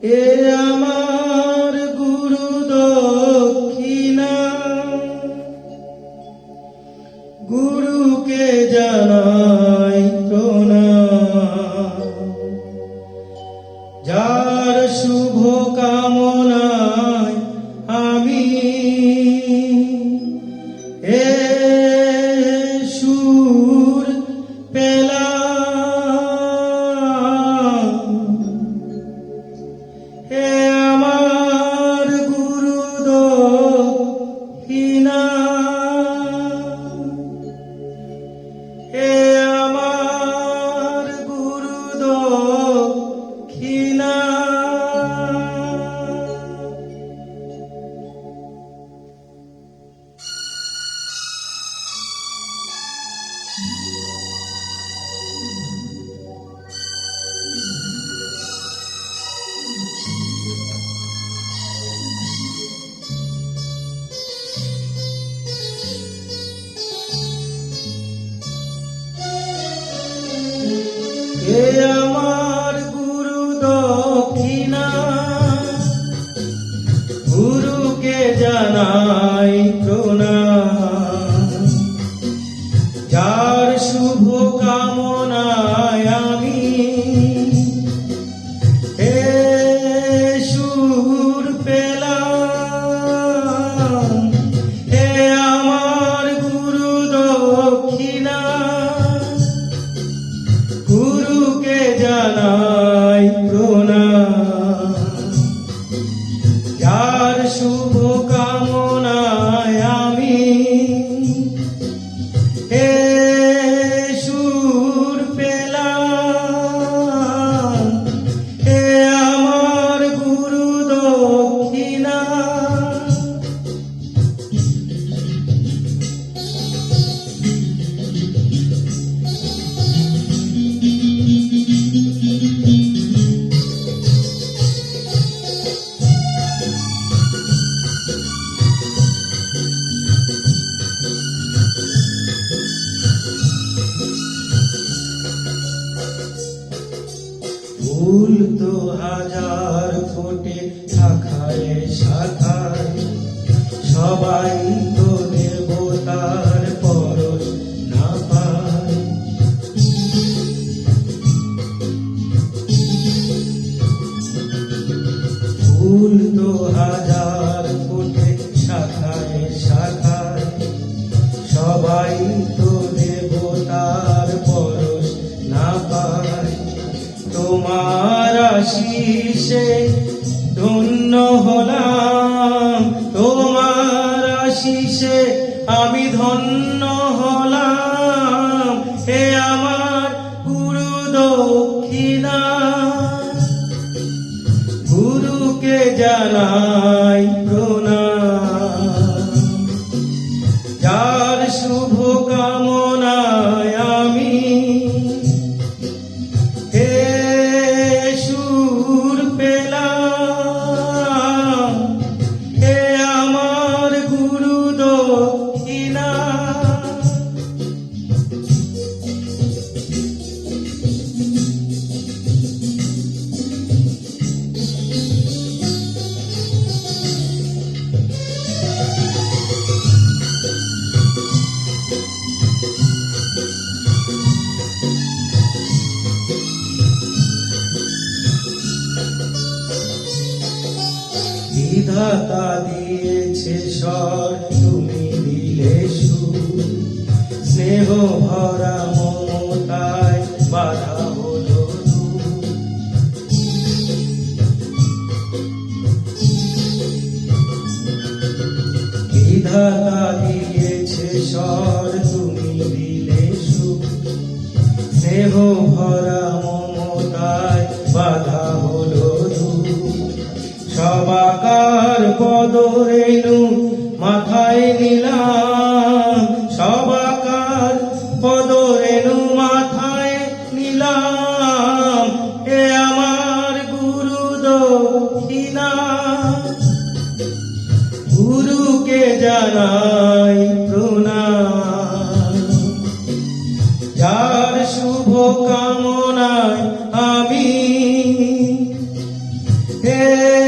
Ele é হে ফুল তো হাজার ফোটে শাখায় শাখায়। সবাই তো দেবতার পরশ না পায়। ফুল তো হাজার ফোটে শাখায় শাখায়। সবাই তো আশিসে ধন্য হলাম। তোমার আশিসে আমি ধন্য হলাম। হে আমার গুরু দক্ষিণা। গুরুকে জানাই প্রণাম। যার শুভ কামনায় বিধাতা দিয়েছে স্বর তুমি দিলে সুর স্নেহ ভরা মমতায় বাধা হলো। বিধাতা দিয়েছে স্বর তুমি দিলে সুর স্নেহ ভরা মমতায় বাধা কদর মাথায় নিলাম সবাকার কদর এলু মাথায় নিলাম, এ আমার গুরু দক্ষিণা গুরুকে জানাই প্রণাম। যার শুভ কামনায় আমি হে